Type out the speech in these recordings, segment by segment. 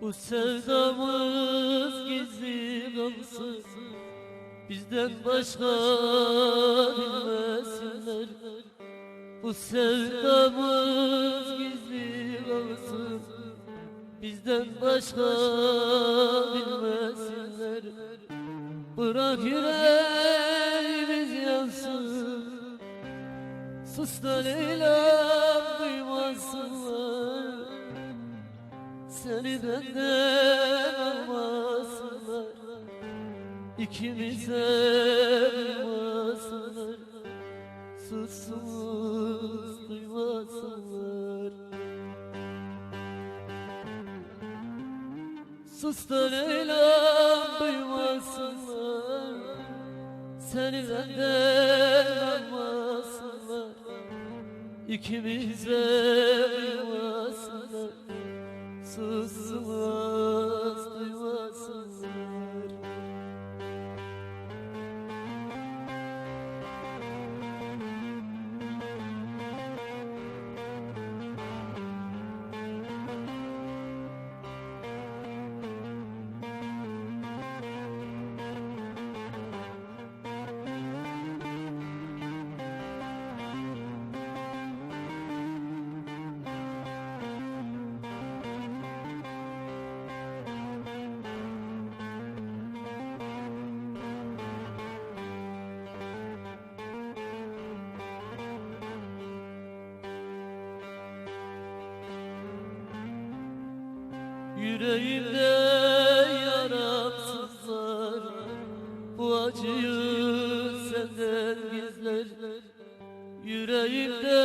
Bu sevdamız gizli kalsın Bizden başka bilmesinler. Bu sevdamız gizli kalsın Bizden başka bilmesinler. Bırak yüreğimiz yansın Sus da Leyla'm duymasınlar Seni benden almasınlar İkimize duymasınlar. Susuz duymasınlar. Sus da Leyla'm duymasınlar Seni benden almasınlar İkimize duymasınlar Susmaz Yüreğimde yaramsızlar Bu acıyı senden gizler. Yüreğimde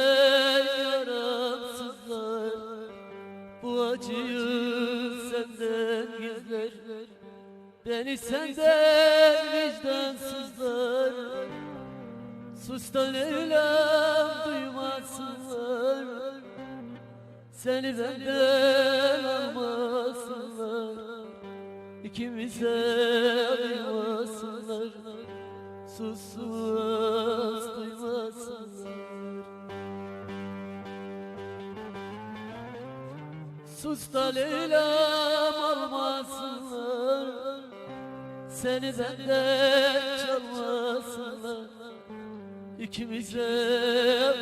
yaramsızlar Bu acıyı senden gizler. Beni senden vicdansızlar Sus da Leyla'm duymasınlar seni benden almasınlar İkimize ayırmasınlar Susmaz duymasınlar. Sus da Leyla'm almasınlar. Seni benden çalmasınlar. İkimize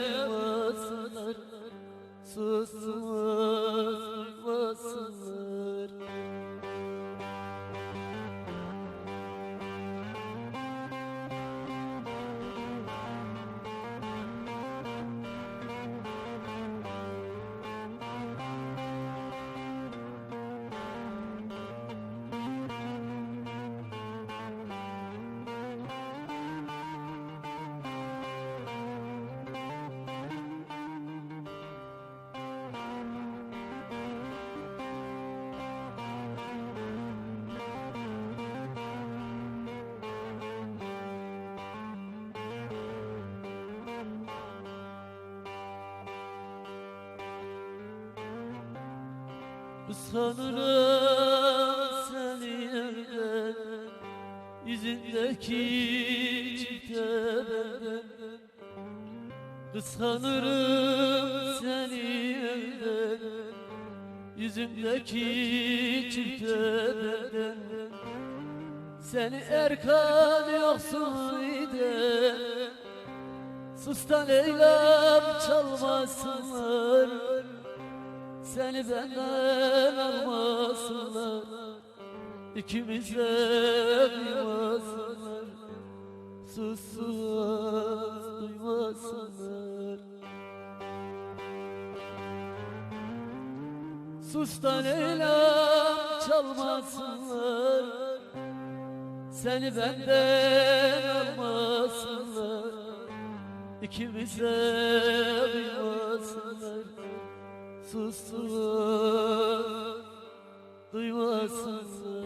Sanırım seni evden Yüzündeki çifte benden Kıskanırım seni evden Yüzümdeki çifte benden Seni Erkan yoksun idi. Sus da Leyla'm çalmasınlar seni benden almasınlar. İkimize duymasınlar. Susmaz duymasınlar. Sus da çalmasınlar. Seni benden almasınlar. İkimize duymasınlar sussun duymasın.